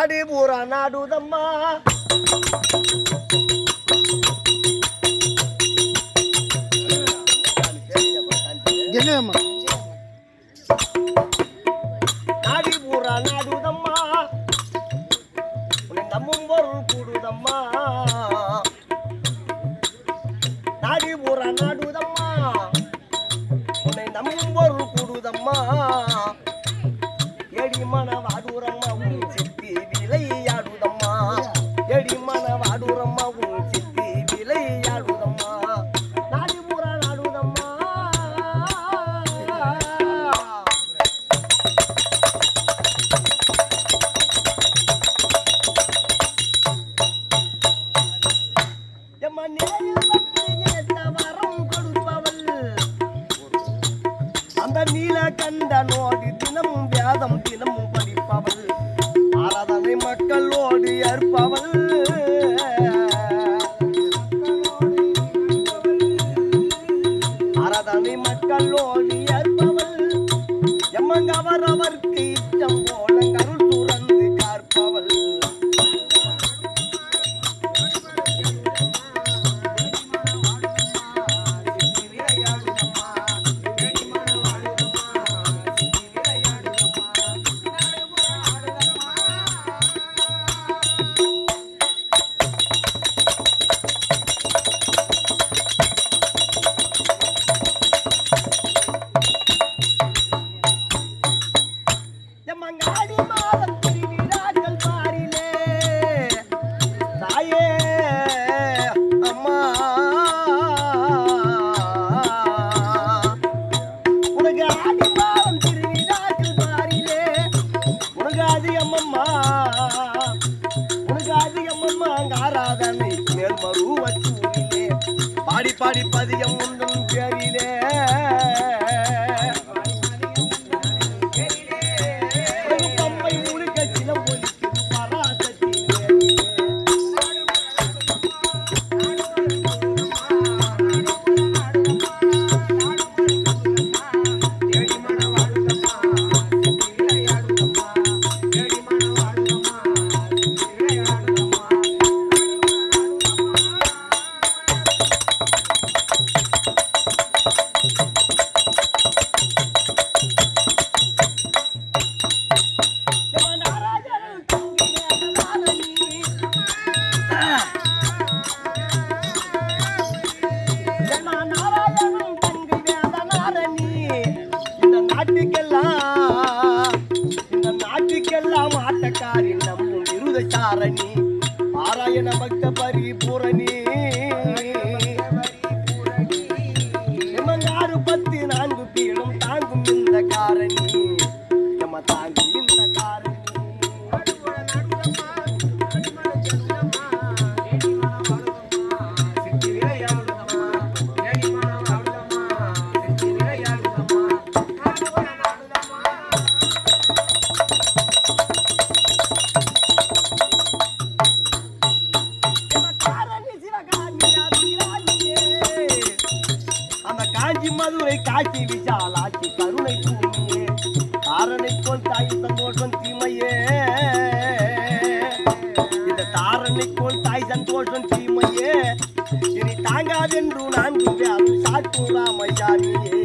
நாடு பூரா நாடுதம்மா. என்னம்மா நாடி பூரா நாடுதம்மா. உன்னை நம்பும் பொருள் கூடுதம்மா. நாடி பூரா நாடுதம்மா. உன்னை நம்பும் பொருள் கூடுதம்மா. எடி மன வாடுறம்மா கண்டனோடு தினமும் வேதம் தினமும் படிப்பவள். ஆராதனை மக்களோடு அற்பவள் ஆராதனை மக்களோடு அற்பவள் எம்மங்க அவர் அவருக்கு இஷ்டம் போல பாடி பாடி பதியம் ஒன்றும் பேரிலே. விருதசாரணி பாராயண பக்த பரிபூரணி. மதுரை காட்சி விசாலாட்சி கருணை தூணியே தாரனை போல் தாய் சந்தோஷம் தீமையே. இந்த தாரனை போல் தாய் சந்தோஷம் தீமையே. இனி தாங்காதென்று நான் சாட்டு ராமசாமியே நம்ம